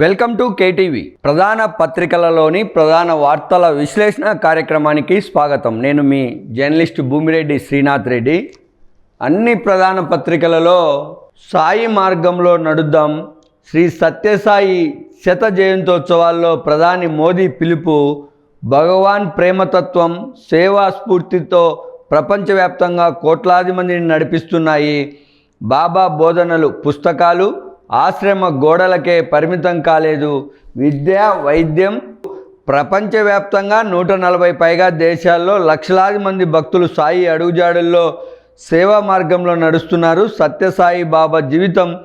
Welcome to KTV. ప్రధాన పత్రికలలోని ప్రధాన వార్తల విశ్లేషణ కార్యక్రమానికి స్వాగతం. నేను మీ జర్నలిస్ట్ భూమిరెడ్డి శ్రీనాథ్ రెడ్డి. అన్ని ప్రధాన పత్రికలలో సాయి మార్గంలో నడుద్దాం. శ్రీ సత్యసాయి శత జయంతోత్సవాల్లో ప్రధాని మోదీ పిలుపు భగవాన్ ప్రేమతత్వం సేవా స్ఫూర్తితో ప్రపంచవ్యాప్తంగా కోట్లాది మందిని నడిపిస్తున్నాయి. బాబా బోధనలు పుస్తకాలు ఆశ్రమ గోడలకే పరిమితం కాలేదు. విద్య వైద్యం ప్రపంచవ్యాప్తంగా నూట నలభై పైగా దేశాల్లో లక్షలాది మంది భక్తులు సాయి అడుగుజాడుల్లో సేవా మార్గంలో నడుస్తున్నారు. సత్యసాయి బాబా జీవితం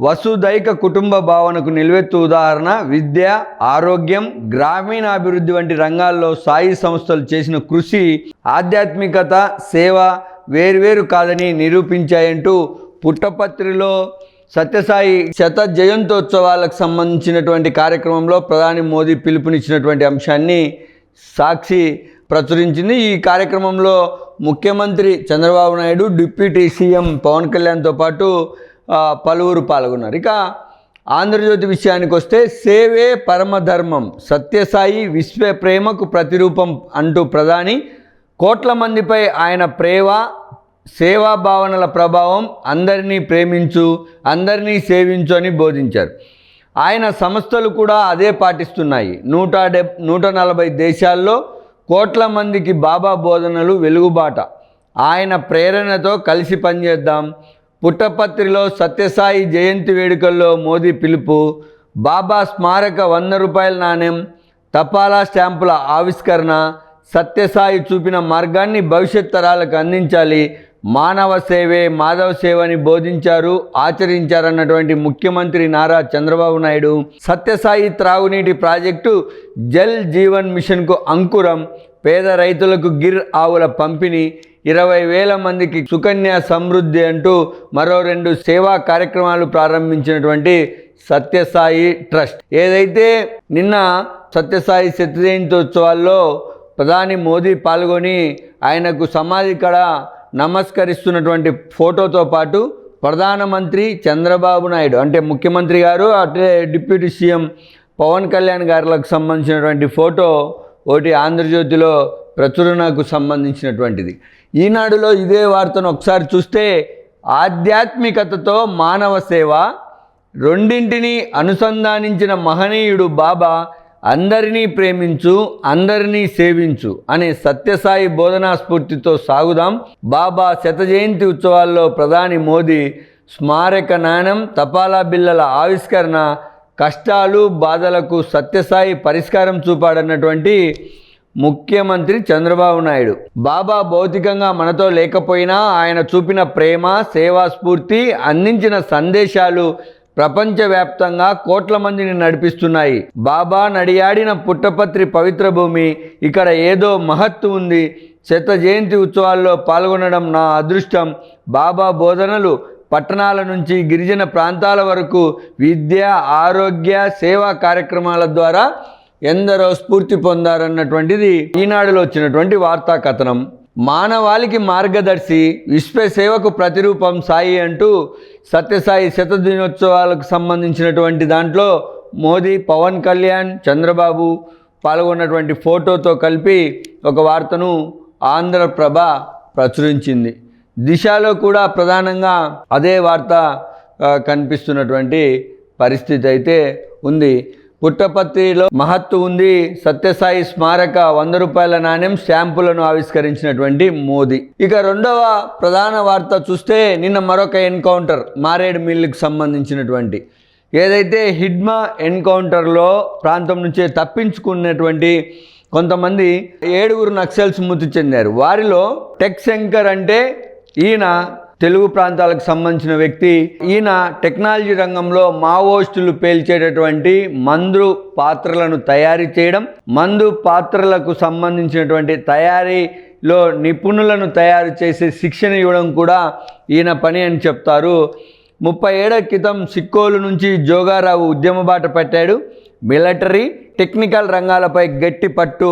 వసుదైక కుటుంబ భావనకు నిలువెత్తు ఉదాహరణ. విద్య ఆరోగ్యం గ్రామీణాభివృద్ధి వంటి రంగాల్లో సాయి సంస్థలు చేసిన కృషి ఆధ్యాత్మికత సేవ వేర్వేరు కాదని నిరూపించాయంటూ పుట్టపత్రిలో సత్యసాయి శత జయంతోత్సవాలకు సంబంధించినటువంటి కార్యక్రమంలో ప్రధాని మోదీ పిలుపునిచ్చినటువంటి అంశాన్ని సాక్షి ప్రచురించింది. ఈ కార్యక్రమంలో ముఖ్యమంత్రి చంద్రబాబు నాయుడు డిప్యూటీ సీఎం పవన్ కళ్యాణ్తో పాటు పలువురు పాల్గొన్నారు. ఇక ఆంధ్రజ్యోతి విషయానికి వస్తే సేవే పరమధర్మం సత్యసాయి విశ్వ ప్రేమకు ప్రతిరూపం అంటూ ప్రధాని కోట్ల మందిపై ఆయన ప్రేమ సేవా భావనల ప్రభావం అందరినీ ప్రేమించు అందరినీ సేవించు అని బోధించారు. ఆయన సంస్థలు కూడా అదే పాటిస్తున్నాయి. నూట డెబ్ నూట నలభై దేశాల్లో కోట్ల మందికి బాబా బోధనలు వెలుగుబాట. ఆయన ప్రేరణతో కలిసి పనిచేద్దాం. పుట్టపత్రిలో సత్యసాయి జయంతి వేడుకల్లో మోదీ పిలుపు బాబా స్మారక వంద రూపాయల నాణ్యం తపాలా స్టాంపుల ఆవిష్కరణ సత్యసాయి చూపిన మార్గాన్ని భవిష్యత్ తరాలకు అందించాలి మానవ సేవే మాధవ సేవ అని బోధించారు ఆచరించారన్నటువంటి ముఖ్యమంత్రి నారా చంద్రబాబు నాయుడు. సత్యసాయి త్రాగునీటి ప్రాజెక్టు జల్ జీవన్ మిషన్కు అంకురం పేద రైతులకు గిర్ ఆవుల పంపిణీ ఇరవై వేల మందికి సుకన్య సమృద్ధి అంటూ మరో రెండు సేవా కార్యక్రమాలు ప్రారంభించినటువంటి సత్యసాయి ట్రస్ట్. ఏదైతే నిన్న సత్యసాయి శత జయంతోత్సవాల్లో ప్రధాని మోదీ పాల్గొని ఆయనకు సమాధి కళ నమస్కరిస్తున్నటువంటి ఫోటోతో పాటు ప్రధానమంత్రి చంద్రబాబు నాయుడు అంటే ముఖ్యమంత్రి గారు అట్లే డిప్యూటీ సీఎం పవన్ కళ్యాణ్ గారులకు సంబంధించినటువంటి ఫోటో ఒకటి ఆంధ్రజ్యోతిలో ప్రచురణకు సంబంధించినటువంటిది. ఈనాడులో ఇదే వార్తను ఒకసారి చూస్తే ఆధ్యాత్మికతతో మానవ సేవ రెండింటిని అనుసంధానించిన మహనీయుడు బాబా అందరినీ ప్రేమించు అందరినీ సేవించు అనే సత్యసాయి బోధనా స్ఫూర్తితో సాగుదాం. బాబా శత జయంతి ఉత్సవాల్లో ప్రధాని మోదీ స్మారక నాణం తపాలా బిల్లల ఆవిష్కరణ కష్టాలు బాధలకు సత్యసాయి పరిష్కారం చూపాడన్నటువంటి ముఖ్యమంత్రి చంద్రబాబు నాయుడు. బాబా భౌతికంగా మనతో లేకపోయినా ఆయన చూపిన ప్రేమ సేవా స్ఫూర్తి అందించిన సందేశాలు ప్రపంచవ్యాప్తంగా కోట్ల మందిని నడిపిస్తున్నాయి. బాబా నడియాడిన పుట్టపత్రి పవిత్ర భూమి. ఇక్కడ ఏదో మహత్తు ఉంది. శత జయంతి ఉత్సవాల్లో పాల్గొనడం నా అదృష్టం. బాబా బోధనలు పట్టణాల నుంచి గిరిజన ప్రాంతాల వరకు విద్య ఆరోగ్య సేవా కార్యక్రమాల ద్వారా ఎందరో స్ఫూర్తి పొందారన్నటువంటిది ఈనాడులో వచ్చినటువంటి వార్తా కథనం మానవాళికి మార్గదర్శి విశ్వసేవకు ప్రతిరూపం సాయి అంటూ సత్యసాయి శత దినోత్సవాలకు సంబంధించినటువంటి దాంట్లో మోదీ పవన్ కళ్యాణ్ చంద్రబాబు పాల్గొన్నటువంటి ఫోటోతో కలిపి ఒక వార్తను ఆంధ్రప్రభ ప్రచురించింది. దిశలో కూడా ప్రధానంగా అదే వార్త కనిపిస్తున్నటువంటి పరిస్థితి అయితే ఉంది. పుట్టపత్రిలో మహత్తు ఉంది. సత్యసాయి స్మారక వంద రూపాయల నాణ్యం స్టాంపులను ఆవిష్కరించినటువంటి మోదీ. ఇక రెండవ ప్రధాన వార్త చూస్తే నిన్న మరొక ఎన్కౌంటర్ మారేడు మిల్లుకు సంబంధించినటువంటి. ఏదైతే హిడ్మా ఎన్కౌంటర్లో ప్రాంతం నుంచే తప్పించుకున్నటువంటి కొంతమంది ఏడుగురు నక్సల్స్ మృతి చెందారు. వారిలో టెక్ శంకర్ అంటే ఈయన తెలుగు ప్రాంతాలకు సంబంధించిన వ్యక్తి. ఈయన టెక్నాలజీ రంగంలో మావోయిస్టులు పేల్చేటటువంటి మందు పాత్రలను తయారు చేయడం మందు పాత్రలకు సంబంధించినటువంటి తయారీలో నిపుణులను తయారు చేసే శిక్షణ ఇవ్వడం కూడా ఈయన పని అని చెప్తారు. ముప్పై ఏళ్ళ క్రితం సిక్కోలు నుంచి జోగారావు ఉద్యమ బాట పెట్టాడు. మిలిటరీ టెక్నికల్ రంగాలపై గట్టి పట్టు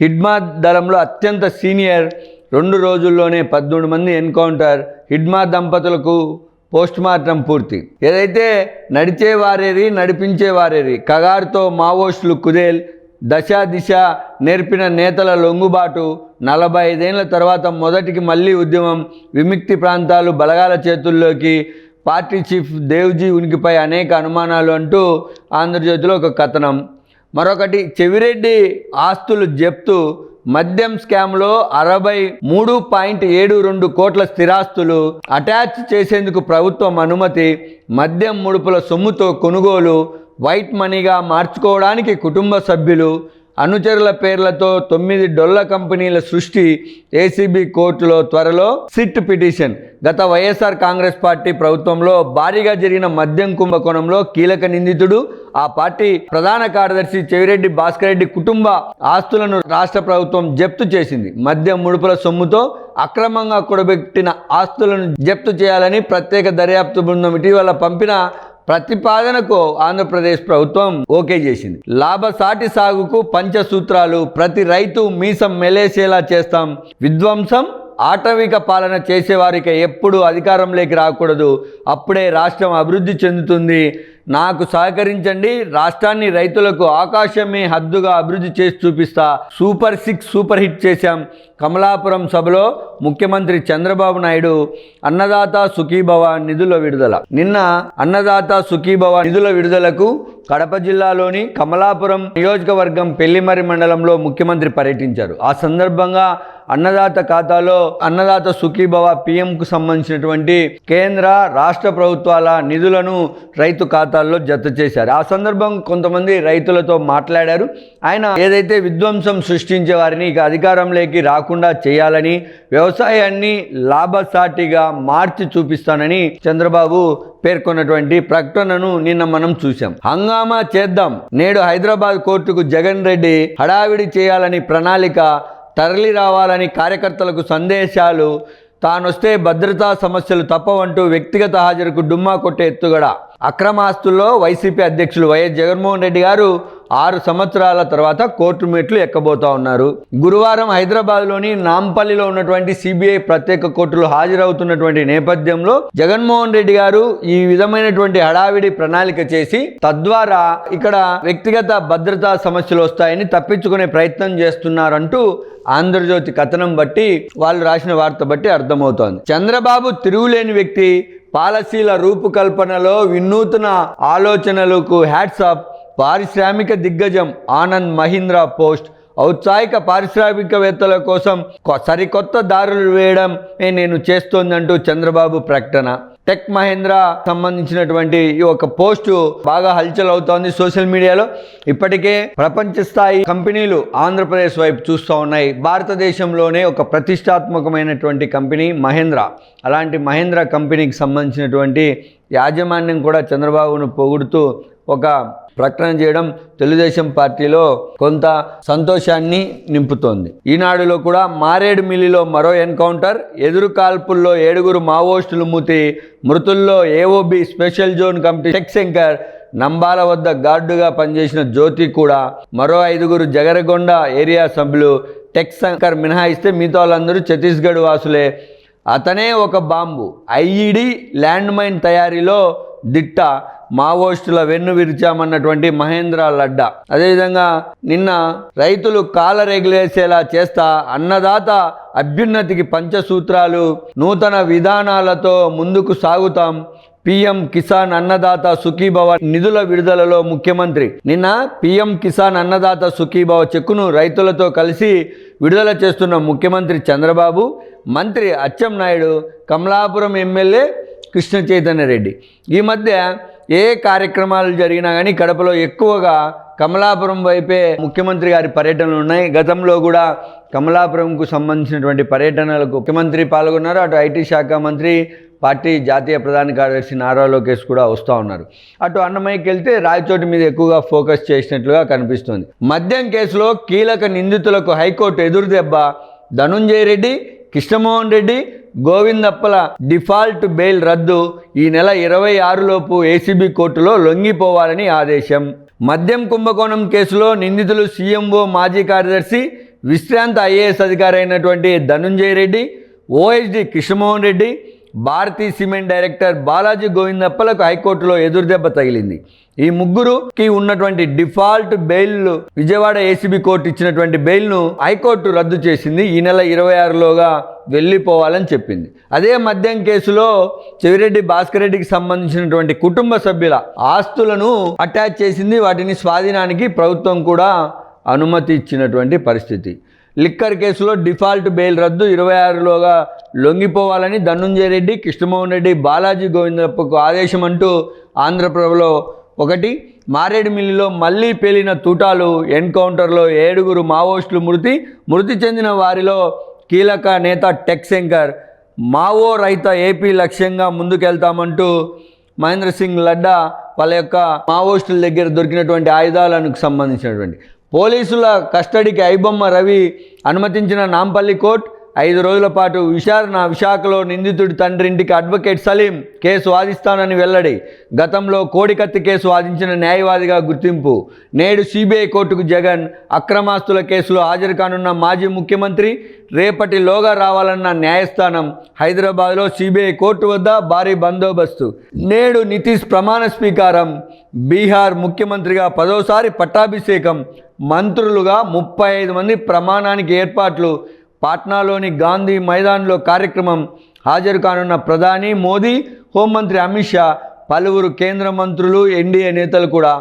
హిడ్మా దళంలో అత్యంత సీనియర్ రెండు రోజుల్లోనే పద్మూడు మంది ఎన్కౌంటర్ హిడ్మా దంపతులకు పోస్ట్ మార్టం పూర్తి. ఏదైతే నడిచేవారేరి నడిపించేవారేరి నడిపించే కగారుతో మావోస్టులు కుదేల్ దశ దిశ నేర్పిన నేతల లొంగుబాటు నలభై ఐదేళ్ళ తర్వాత మొదటికి మళ్ళీ ఉద్యమం విముక్తి ప్రాంతాలు బలగాల చేతుల్లోకి పార్టీ చీఫ్ దేవ్జీ ఉనికిపై అనేక అనుమానాలు అంటూ ఆంధ్రజ్యోతిలో ఒక కథనం. మరొకటి చెవిరెడ్డి ఆస్తులు జప్తు మద్యం స్కామ్లో అరవై మూడు పాయింట్ ఏడు రెండు కోట్ల స్థిరాస్తులు అటాచ్ చేసేందుకు ప్రభుత్వం అనుమతి మద్యం ముడుపుల సొమ్ముతో కొనుగోలు వైట్ మనీగా మార్చుకోవడానికి కుటుంబ సభ్యులు అనుచరుల పేర్లతో తొమ్మిది డొల్ల కంపెనీల సృష్టి ఏసీబీ కోర్టులో త్వరలో సిట్ పిటిషన్. గత వైఎస్ఆర్ కాంగ్రెస్ పార్టీ ప్రభుత్వంలో భారీగా జరిగిన మద్యం కుంభకోణంలో కీలక నిందితుడు ఆ పార్టీ ప్రధాన కార్యదర్శి చెవిరెడ్డి భాస్కర్ రెడ్డి కుటుంబ ఆస్తులను రాష్ట్ర ప్రభుత్వం జప్తు చేసింది. మద్యం ముడుపుల సొమ్ముతో అక్రమంగా కూడబెట్టిన ఆస్తులను జప్తు చేయాలని ప్రత్యేక దర్యాప్తు బృందం ఇటీవల పంపిన ప్రతిపాదనకు ఆంధ్రప్రదేశ్ ప్రభుత్వం ఓకే చేసింది. లాభసాటి సాగుకు పంచసూత్రాలు ప్రతి రైతు మీసం మెలేసేలా చేస్తాం. విధ్వంసం ఆటవిక పాలన చేసేవారికి ఎప్పుడు అధికారంలోకి రాకూడదు. అప్పుడే రాష్ట్రం అభివృద్ధి చెందుతుంది. నాకు సహకరించండి. రాష్ట్రాన్ని రైతులకు ఆకాశమే హద్దుగా అభివృద్ధి చేసి చూపిస్తా. సూపర్ సిక్స్ సూపర్ హిట్ చేశాం. కమలాపురం సభలో ముఖ్యమంత్రి చంద్రబాబు నాయుడు అన్నదాత సుఖీభవ నిధుల విడుదల. నిన్న అన్నదాత సుఖీభవ నిధుల విడుదలకు కడప జిల్లాలోని కమలాపురం నియోజకవర్గం పెళ్ళిమరి మండలంలో ముఖ్యమంత్రి పర్యటించారు. ఆ సందర్భంగా అన్నదాత ఖాతాలో అన్నదాత సుఖీభవ పిఎంకు సంబంధించినటువంటి కేంద్ర రాష్ట్ర ప్రభుత్వాల నిధులను రైతు ఖాతాల్లో జత చేశారు. ఆ సందర్భం కొంతమంది రైతులతో మాట్లాడారు. ఆయన ఏదైతే విధ్వంసం సృష్టించే వారిని ఇక అధికారంలోకి రాకుండా చేయాలని వ్యవసాయాన్ని లాభసాటిగా మార్చి చూపిస్తానని చంద్రబాబు పేర్కొన్నటువంటి ప్రకటనను నిన్న మనం చూసాం హంగామా చేద్దాం. నేడు హైదరాబాద్ కోర్టుకు జగన్ రెడ్డి హడావిడి చేయాలని ప్రణాళిక తరలి రావాలని కార్యకర్తలకు సందేశాలు తానొస్తే భద్రతా సమస్యలు తప్పవంటూ వ్యక్తిగత హాజరుకు డుమ్మా కొట్టే ఎత్తుగడ. అక్రమాస్తుల్లో వైసీపీ అధ్యక్షులు వైఎస్ జగన్మోహన్ రెడ్డి గారు ఆరు సంవత్సరాల తర్వాత కోర్టు మెట్లు ఎక్కబోతా ఉన్నారు. గురువారం హైదరాబాద్లోని నాంపల్లిలో ఉన్నటువంటి సిబిఐ ప్రత్యేక కోర్టులో హాజరవుతున్నటువంటి నేపథ్యంలో జగన్మోహన్ రెడ్డి గారు ఈ విధమైనటువంటి హడావిడి ప్రణాళిక చేసి తద్వారా ఇక్కడ వ్యక్తిగత భద్రతా సమస్యలు వస్తాయని తప్పించుకునే ప్రయత్నం చేస్తున్నారంటూ ఆంధ్రజ్యోతి కథనం బట్టి వాళ్ళు రాసిన వార్త బట్టి అర్థమవుతోంది. చంద్రబాబు తిరుగులేని వ్యక్తి పాలసీల రూపకల్పనలో వినూత్న ఆలోచనలకు హ్యాట్సాప్ పారిశ్రామిక దిగ్గజం ఆనంద్ మహీంద్రా పోస్ట్. ఔత్సాహిక పారిశ్రామికవేత్తల కోసం సరికొత్త దారులు వేయడం నేను చేస్తోందంటూ చంద్రబాబు ప్రకటన. టెక్ మహేంద్ర సంబంధించినటువంటి ఈ ఒక పోస్టు బాగా హల్చల్ అవుతోంది సోషల్ మీడియాలో. ఇప్పటికే ప్రపంచ స్థాయి కంపెనీలు ఆంధ్రప్రదేశ్ వైపు చూస్తూ ఉన్నాయి. భారతదేశంలోనే ఒక ప్రతిష్టాత్మకమైనటువంటి కంపెనీ మహేంద్ర. అలాంటి మహేంద్ర కంపెనీకి సంబంధించినటువంటి యాజమాన్యం కూడా చంద్రబాబును పొగుడుతూ ఒక ప్రకటన చేయడం తెలుగుదేశం పార్టీలో కొంత సంతోషాన్ని నింపుతోంది. ఈనాడులో కూడా మారేడుమిల్లిలో మరో ఎన్కౌంటర్ ఎదురు కాల్పుల్లో ఏడుగురు మావోయిస్టులు మూతి మృతుల్లో AOB special zone committee tech Shankar Nambala వద్ద గార్డుగా పనిచేసిన జ్యోతి కూడా మరో ఐదుగురు జగరగొండ ఏరియా సభ్యులు టెక్ శంకర్ మినహాయిస్తే మిగతా వాళ్ళందరూ ఛత్తీస్గఢ్ వాసులే. అతనే ఒక బాంబు. ఐఈడి ల్యాండ్ మైన్ తయారీలో దిట్ట మావోయిస్టుల వెన్ను విరిచామన్నటువంటి మహేంద్ర లడ్డా. అదేవిధంగా నిన్న రైతులు కాలరెగిలేసేలా చేస్తా అన్నదాత అభ్యున్నతికి పంచసూత్రాలు నూతన విధానాలతో ముందుకు సాగుతాం. పిఎం కిసాన్ అన్నదాత సుఖీభవ నిధుల విడుదలలో ముఖ్యమంత్రి. నిన్న పిఎం కిసాన్ అన్నదాత సుఖీభవ చెక్కును రైతులతో కలిసి విడుదల చేస్తున్న ముఖ్యమంత్రి చంద్రబాబు మంత్రి అచ్చెం నాయుడు కమలాపురం ఎమ్మెల్యే కృష్ణ చైతన్య రెడ్డి. ఈ మధ్య ఏ కార్యక్రమాలు జరిగినా కానీ కడపలో ఎక్కువగా కమలాపురం వైపే ముఖ్యమంత్రి గారి పర్యటనలు ఉన్నాయి. గతంలో కూడా కమలాపురంకు సంబంధించినటువంటి పర్యటనలకు ముఖ్యమంత్రి పాల్గొన్నారు. అటు ఐటీ శాఖ మంత్రి పార్టీ జాతీయ ప్రధాన కార్యదర్శి నారా లోకేష్ కూడా వస్తూ ఉన్నారు. అటు అన్నమయ్యకి వెళ్తే రాయచోటి మీద ఎక్కువగా ఫోకస్ చేసినట్లుగా కనిపిస్తుంది. మద్యం కేసులో కీలక నిందితులకు హైకోర్టు ఎదురుదెబ్బ ధనుంజయ రెడ్డి కృష్ణమోహన్ రెడ్డి గోవిందప్పల డిఫాల్ట్ బెయిల్ రద్దు ఈ నెల ఇరవై ఆరులోపు ఏసీబీ కోర్టులో లొంగిపోవాలని ఆదేశం. మద్యం కుంభకోణం కేసులో నిందితులు సీఎంఓ మాజీ కార్యదర్శి విశ్రాంత ఐఏఎస్ అధికారి అయినటువంటి Dhanunjaya Reddy OSD Krishnamohan Reddy Bharathi cement director Balaji గోవిందప్పలకు హైకోర్టులో ఎదురుదెబ్బ తగిలింది. ఈ ముగ్గురుకి ఉన్నటువంటి default bail Vijayawada ACB court ఇచ్చినటువంటి బెయిల్ను హైకోర్టు రద్దు చేసింది. ఈ నెల ఇరవై ఆరులోగా వెళ్ళిపోవాలని చెప్పింది. అదే మద్యం కేసులో చెవిరెడ్డి భాస్కర్ రెడ్డికి సంబంధించినటువంటి కుటుంబ సభ్యుల ఆస్తులను అటాచ్ చేసింది. వాటిని స్వాధీనానికి ప్రభుత్వం కూడా అనుమతి ఇచ్చినటువంటి పరిస్థితి. లిక్కర్ కేసులో డిఫాల్ట్ బెయిల్ రద్దు. ఇరవై ఆరులోగా లొంగిపోవాలని ధనుంజయ రెడ్డి కృష్ణమోహన్ రెడ్డి బాలాజీ గోవిందప్పకు ఆదేశం అంటూ ఆంధ్రప్రభలో ఒకటి. మారేడుమిల్లిలో మళ్ళీ పేలిన తూటాలు ఎన్కౌంటర్లో ఏడుగురు మావోయిస్టులు మృతి. మృతి చెందిన వారిలో కీలక నేత టెక్ శంకర్. మావో రైత ఏపీ లక్ష్యంగా ముందుకెళ్తామంటూ మహేంద్ర సింగ్ లడ్డా వాళ్ళ యొక్క మావోయిస్టుల దగ్గర దొరికినటువంటి ఆయుధాలకు సంబంధించినటువంటి పోలీసుల కస్టడీకి ఐబొమ్మ రవి అనుమతించిన నాంపల్లి కోర్టు ఐదు రోజుల పాటు విచారణ విశాఖలో నిందితుడి తండ్రి ఇంటికి అడ్వకేట్ సలీం కేసు వాదిస్తానని వెల్లడి. గతంలో కోడికత్తి కేసు వాదించిన న్యాయవాదిగా గుర్తింపు. నేడు సిబిఐ కోర్టుకు జగన్ అక్రమాస్తుల కేసులో హాజరు కానున్న మాజీ ముఖ్యమంత్రి రేపటిలోగా రావాలన్న న్యాయస్థానం హైదరాబాద్లో సిబిఐ కోర్టు వద్ద భారీ బందోబస్తు. నేడు నితీష్ ప్రమాణ స్వీకారం. బీహార్ ముఖ్యమంత్రిగా పదోసారి పట్టాభిషేకం మంత్రులుగా ముప్పై ఐదు మంది ప్రమాణానికి ఏర్పాట్లు. పాట్నాలోని గాంధీ మైదాన్లో కార్యక్రమం హాజరు కానున్న ప్రధాని మోదీ హోంమంత్రి అమిత్ షా పలువురు కేంద్ర మంత్రులు ఎన్డీఏ నేతలు కూడా.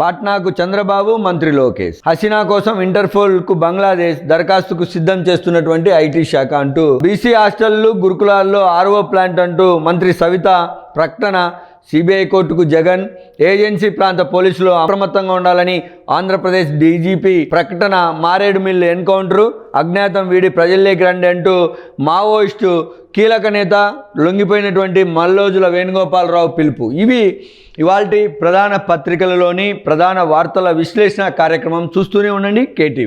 పాట్నాకు చంద్రబాబు మంత్రి లోకేష్. హసీనా కోసం ఇంటర్పోల్కు బంగ్లాదేశ్ దరఖాస్తుకు సిద్ధం చేస్తున్నటువంటి ఐటీ శాఖ అంటూ. బీసీ హాస్టళ్ళు గురుకులాల్లో ఆర్ఓ ప్లాంట్ అంటూ మంత్రి సవిత ప్రకటన సిబిఐ కోర్టుకు జగన్ ఏజెన్సీ ప్రాంత పోలీసులు అప్రమత్తంగా ఉండాలని ఆంధ్రప్రదేశ్ డీజీపీ ప్రకటన మారేడు మిల్లు ఎన్కౌంటరు. అజ్ఞాతం వీడి ప్రజల్లోకి రండి అంటూ మావోయిస్టు కీలక నేత లొంగిపోయినటువంటి మల్లోజుల వేణుగోపాలరావు పిలుపు. ఇవి ఇవాల్టి ప్రధాన పత్రికలలోని ప్రధాన వార్తల విశ్లేషణ కార్యక్రమం చూస్తూనే ఉండండి కేటీవీ.